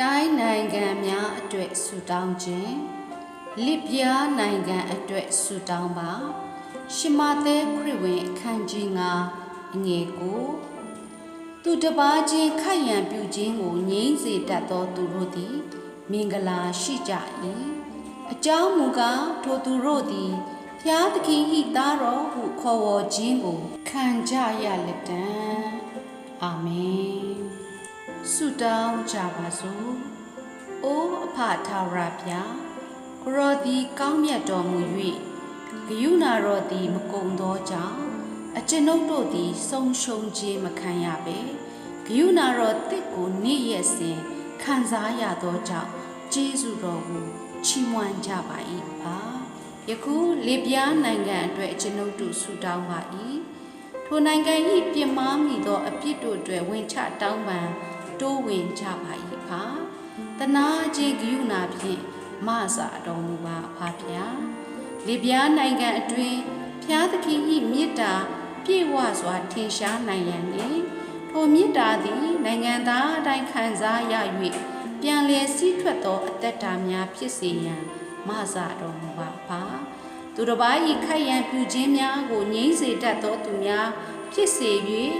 တိုင်းနိုင်ငံများအတွက်ဆုတောင်းခြင်းလစ်ပြားနိုင်ငံအတွက်ဆုတောင်းပါရှမသက်ခရစ်ဝင်အခန်းကြီး9အငယ်ကိုသူတပားချင်းခတ်ရန်ပြုခြင်းကိုငြိမ့်စေတတ်သောသူတို့သည် မင်္ဂလာရှိကြ၏အကြောင်းမူကားထိုသူတို့သည်ဖျားသခင်ဤသားတော်ဟုခေါ်ဝေါ်ခြင်းကိုခံကြရလက်တံအာမင် ဆုတောင်းကြပါစို့။အိုးအဖထာဝရဗျာကိုရောသည်ကောင်းမြတ်တော်မူ၍ဂယုဏတော်သည်မကုံသောကြောင့်အကျွန်ုပ်တို့သည်ဆုံးရှုံးခြင်းမခံရပေဂယုဏတော်တစ်ကိုနေ့ရက်စဉ်ခံစားရသောကြောင့်ကျေးဇူးတော်ကိုချီးမွမ်းကြပါ၏ပါယခုလေပြားနိုင်ငံအတွက်အကျွန်ုပ်တို့ဆုတောင်းပါ၏ထိုနိုင်ငံ၏ပြင်းမာမိသောအပြစ်တို့အတွက်ဝင်ချတောင်းပန် တိုးဝင်ကြပါ၏ဖာတနာခြင်းဂယုဏဖြင့်မဆာတော်မူပါဖာဗျာလေပြားနိုင်ငံအတွင်းဖျားသခင်၏မေတ္တာပြည့်ဝစွာထင်ရှားနိုင်ရန်နှင့်ထိုမေတ္တာသည် နိုင်ငံသားအတိုင်းခံစားရ၍ပြန်လည်စည်းထွက်သောအသက်တာများဖြစ်စေရန်မဆာတော်မူပါဖာသူတစ်ပါး၏ခိုက်ရန်ပြုခြင်းများကိုငြိမ့်စေတတ်သောသူများဖြစ်စေ၍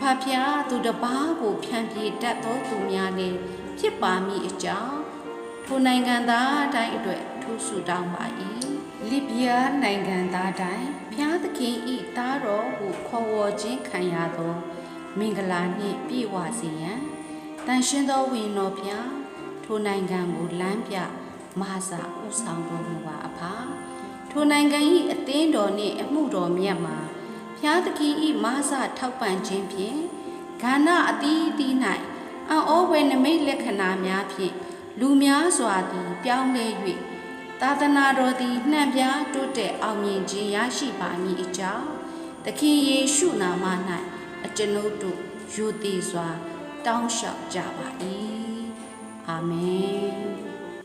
ဖဖျားသူတစ်ပါးကိုဖြန့်ပြေတတ်သောသူများလည်းဖြစ်ပါမည်အကြောင်းထိုနိုင်ငံသားအတိုင်းအတွက်ထိုဆုတောင်းပါ၏လစ်ဗျားနိုင်ငံသားတိုင်းဖျားသခင်ဤသားတော်ဟုခေါ်ဝေါ်ခြင်းခံရသောမင်္ဂလာနှင့်ပြည့်ဝစေရန်တန်ရှင်သောဝိညာဉ်တော်ဖျားထိုနိုင်ငံကိုလမ်းပြမဟာစာဥဆောင်တော်မူပါအဖာထိုနိုင်ငံ၏အသင်းတော်နှင့်အမှုတော်မြတ်မှာ ဖျားသခင်ဤမာစထောက်ပံ့ခြင်းဖြင့်ဂါနအသီးသီး၌အံ့ဩဝယ်နမိတ်လက္ခဏာများဖြင့်လူများစွာသည် ပြောင်းလဲ၍သာသနာတော်သည်နှံ့ပြားတိုးတက်အောင်မြင်ခြင်းရရှိပါမည်အကြောင်းသခင်ယေရှုနာမ၌အကျွန်ုပ်တို့ယိုသေးစွာ တောင်းလျှောက်ကြပါ၏အာမင်